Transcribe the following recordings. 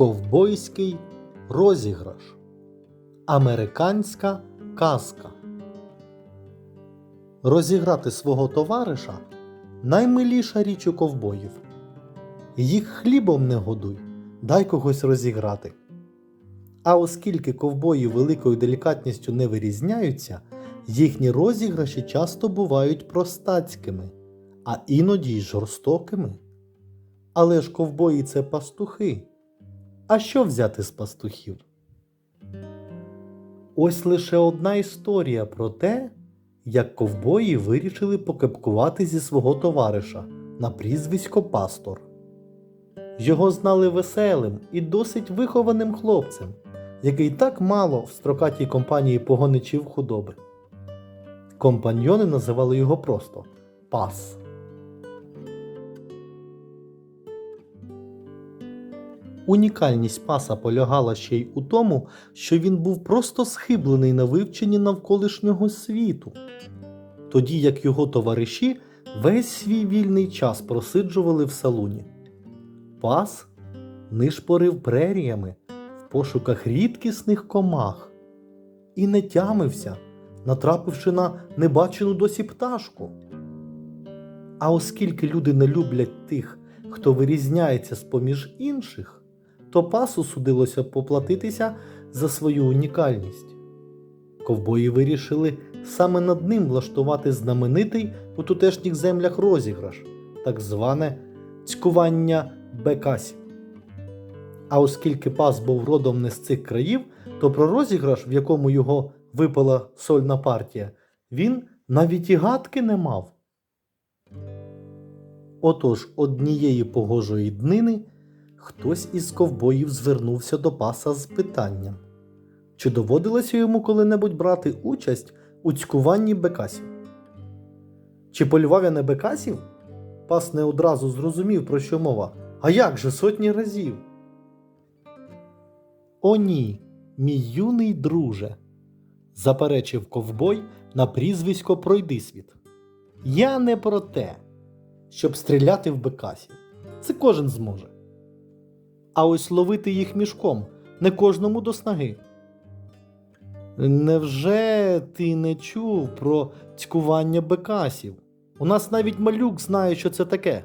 Ковбойський розіграш. Американська казка. Розіграти свого товариша наймиліша річ у ковбоїв. Їх хлібом не годуй, дай когось розіграти. А оскільки ковбої великою делікатністю не вирізняються, їхні розіграші часто бувають простацькими, а іноді й жорстокими. Але ж ковбої це пастухи. А що взяти з пастухів? Ось лише одна історія про те, як ковбої вирішили покепкувати зі свого товариша на прізвисько Пастор. Його знали веселим і досить вихованим хлопцем, який так мало в строкатій компанії погоничів худоби. Компаньйони називали його просто Пас. Унікальність паса полягала ще й у тому, що він був просто схиблений на вивченні навколишнього світу, тоді як його товариші весь свій вільний час просиджували в салуні. Пас нишпорив преріями в пошуках рідкісних комах і не тямився, натрапивши на небачену досі пташку. А оскільки люди не люблять тих, хто вирізняється з поміж інших, то пасу судилося поплатитися за свою унікальність. Ковбої вирішили саме над ним влаштувати знаменитий у тутешніх землях розіграш, так зване цькування бекасів. А оскільки пас був родом не з цих країв, то про розіграш, в якому його випала сольна партія, він навіть і гадки не мав. Отож, однієї погожої днини хтось із ковбоїв звернувся до паса з питанням, чи доводилося йому коли-небудь брати участь у цькуванні бекасів? Чи полював я на бекасів? Пас не одразу зрозумів, про що мова. А як же сотні разів? О, ні, мій юний друже, заперечив ковбой на прізвисько Пройдисвіт. Я не про те, щоб стріляти в бекасів. Це кожен зможе. А ось ловити їх мішком не кожному до снаги. Невже ти не чув про цькування бекасів? У нас навіть малюк знає, що це таке.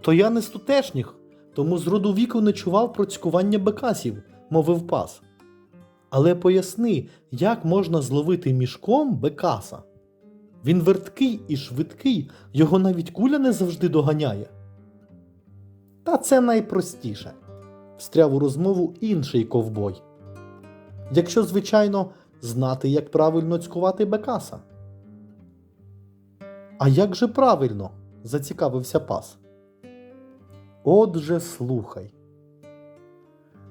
То я не з тутешніх, тому з роду віку не чував про цькування бекасів, мовив пас. Але поясни, як можна зловити мішком бекаса? Він верткий і швидкий, його навіть куля не завжди доганяє. Та це найпростіше, встряв у розмову інший ковбой. Якщо, звичайно, знати, як правильно цькувати бекаса. А як же правильно? зацікавився пас. Отже, слухай.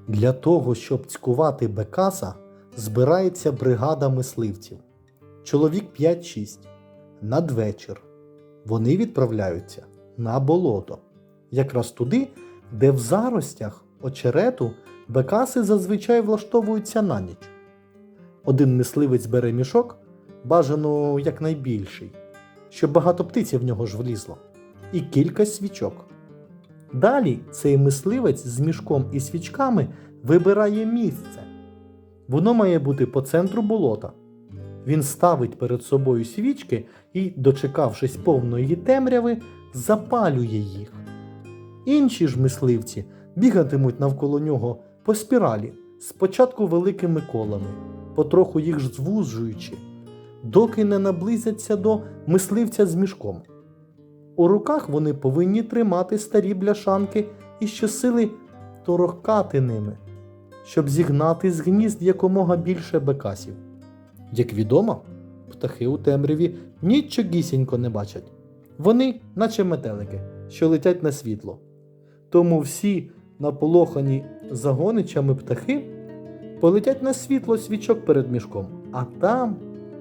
Для того, щоб цькувати бекаса, збирається бригада мисливців. Чоловік 5-6. Надвечір. Вони відправляються на болото якраз туди, де в заростях очерету бекаси зазвичай влаштовуються на ніч. Один мисливець бере мішок, бажано якнайбільший, щоб багато птиці в нього ж влізло, і кілька свічок. Далі цей мисливець з мішком і свічками вибирає місце. Воно має бути по центру болота. Він ставить перед собою свічки і, дочекавшись повної темряви, запалює їх. Інші ж мисливці бігатимуть навколо нього по спіралі, спочатку великими колами, потроху їх ж звужуючи, доки не наблизяться до мисливця з мішком. У руках вони повинні тримати старі бляшанки і щосили торохкати ними, щоб зігнати з гнізд якомога більше бекасів. Як відомо, птахи у темряві нічогісінько не бачать. Вони, наче метелики, що летять на світло. Тому всі наполохані загоничами птахи полетять на світло свічок перед мішком, а там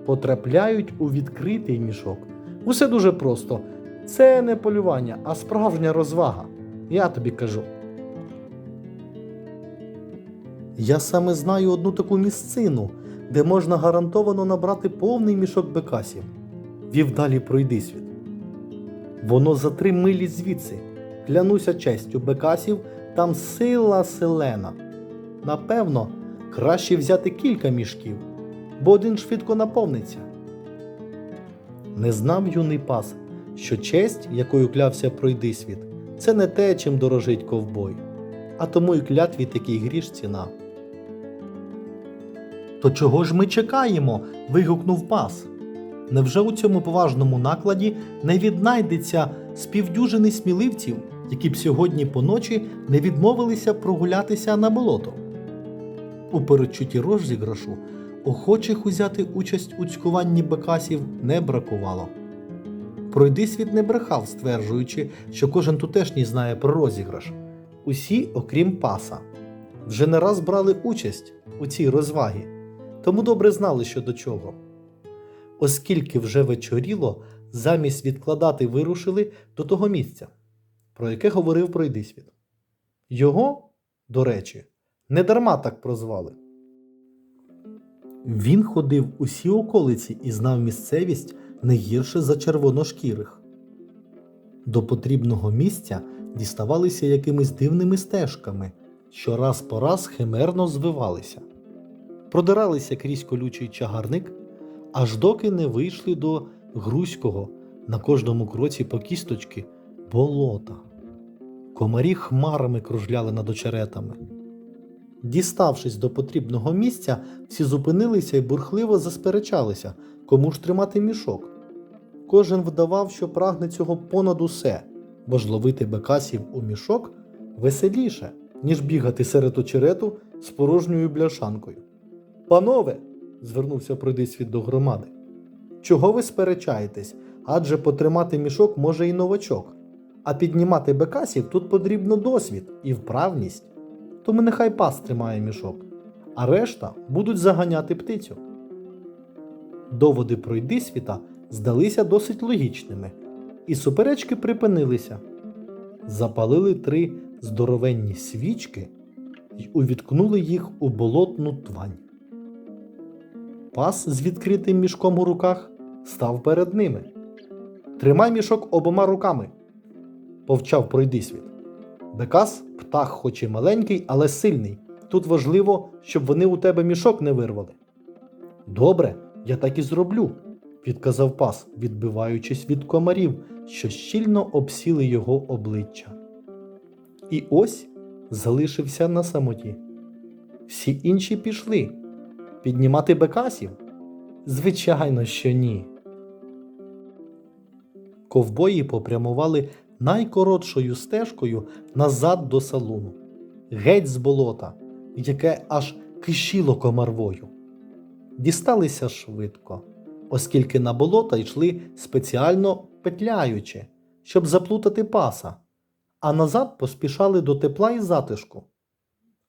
потрапляють у відкритий мішок. Усе дуже просто. Це не полювання, а справжня розвага. Я тобі кажу. Я саме знаю одну таку місцину, де можна гарантовано набрати повний мішок бекасів. Вів далі пройди світ. Воно за три милі звідси, Клянуся честю бекасів, там сила селена. Напевно, краще взяти кілька мішків, бо один швидко наповниться. Не знав юний пас, що честь, якою клявся пройди світ, це не те, чим дорожить ковбой, а тому й клятві такий гріш ціна. То чого ж ми чекаємо? вигукнув пас. Невже у цьому поважному накладі не віднайдеться співдюжини сміливців, які б сьогодні поночі не відмовилися прогулятися на болото? У передчутті розіграшу охочих узяти участь у цькуванні бекасів не бракувало. Пройди світ не брехав, стверджуючи, що кожен тутешній знає про розіграш. Усі, окрім паса, вже не раз брали участь у цій розвагі, тому добре знали, що до чого. Оскільки вже вечоріло, замість відкладати вирушили до того місця, про яке говорив Пройдисвіт. Його, до речі, не дарма так прозвали. Він ходив усі околиці і знав місцевість не гірше за червоношкірих. До потрібного місця діставалися якимись дивними стежками, що раз по раз химерно звивалися, продиралися крізь колючий чагарник, аж доки не вийшли до Грузького на кожному кроці по кісточки болота. Комарі хмарами кружляли над очеретами. Діставшись до потрібного місця, всі зупинилися і бурхливо засперечалися, кому ж тримати мішок. Кожен вдавав, що прагне цього понад усе, бо ж ловити бекасів у мішок веселіше, ніж бігати серед очерету з порожньою бляшанкою. Панове, звернувся пройдисвіт до громади, чого ви сперечаєтесь? Адже потримати мішок може і новачок, а піднімати бекасів тут потрібно досвід і вправність тому нехай пас тримає мішок, а решта будуть заганяти птицю. Доводи пройди світа здалися досить логічними, і суперечки припинилися. Запалили три здоровенні свічки й увіткнули їх у болотну твань. Пас з відкритим мішком у руках став перед ними. Тримай мішок обома руками, повчав пройдисвіт. Бекас птах, хоч і маленький, але сильний. Тут важливо, щоб вони у тебе мішок не вирвали. Добре, я так і зроблю, відказав пас, відбиваючись від комарів, що щільно обсіли його обличчя. І ось залишився на самоті. Всі інші пішли. Піднімати бекасів? Звичайно, що ні. Ковбої попрямували найкоротшою стежкою назад до салуну, геть з болота, яке аж кишіло комарвою. Дісталися швидко, оскільки на болота йшли спеціально петляючи, щоб заплутати паса, а назад поспішали до тепла і затишку.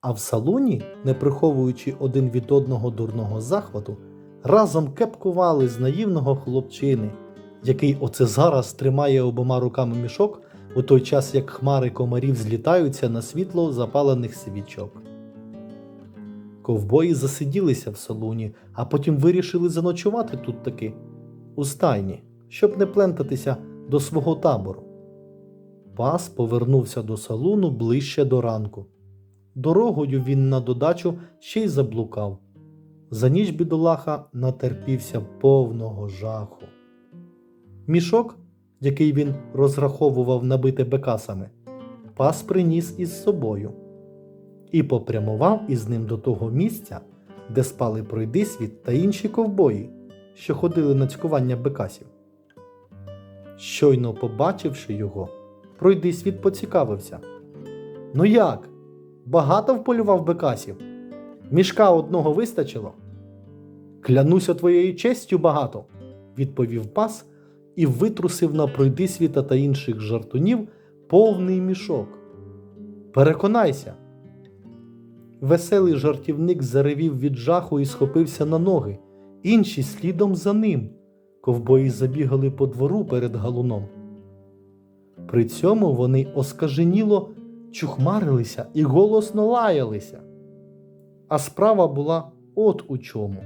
А в салуні, не приховуючи один від одного дурного захвату, разом кепкували з наївного хлопчини який оце зараз тримає обома руками мішок, у той час як хмари комарів злітаються на світло запалених свічок. Ковбої засиділися в салуні, а потім вирішили заночувати тут таки, у стайні, щоб не плентатися до свого табору. Пас повернувся до салуну ближче до ранку. Дорогою він на додачу ще й заблукав. За ніч бідолаха натерпівся повного жаху. Мішок, який він розраховував набити бекасами, пас приніс із собою і попрямував із ним до того місця, де спали пройдисвіт та інші ковбої, що ходили на цькування бекасів. Щойно побачивши його, пройдисвіт поцікавився. Ну як? Багато вполював бекасів? Мішка одного вистачило? Клянуся твоєю честю багато, відповів пас і витрусив на пройдисвіта та інших жартунів повний мішок. Переконайся. Веселий жартівник заревів від жаху і схопився на ноги, інші слідом за ним. Ковбої забігали по двору перед галуном. При цьому вони оскаженіло чухмарилися і голосно лаялися. А справа була от у чому.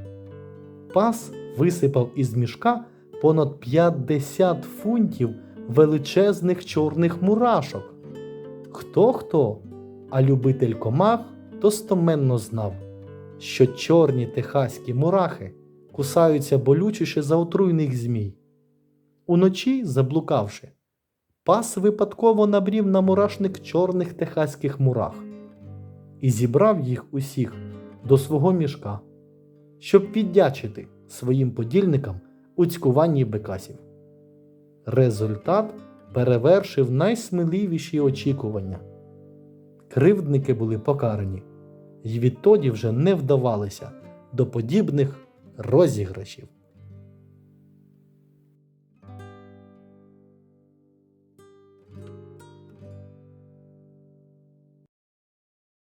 Пас висипав із мішка понад 50 фунтів величезних чорних мурашок, Хто хто, а любитель комах достоменно знав, що чорні техаські мурахи кусаються болючіше за отруйних змій. Уночі, заблукавши, пас випадково набрів на мурашник чорних техаських мурах і зібрав їх усіх до свого мішка, щоб піддячити своїм подільникам у цькуванні бекасів. Результат перевершив найсміливіші очікування. Кривдники були покарані, і відтоді вже не вдавалися до подібних розіграшів.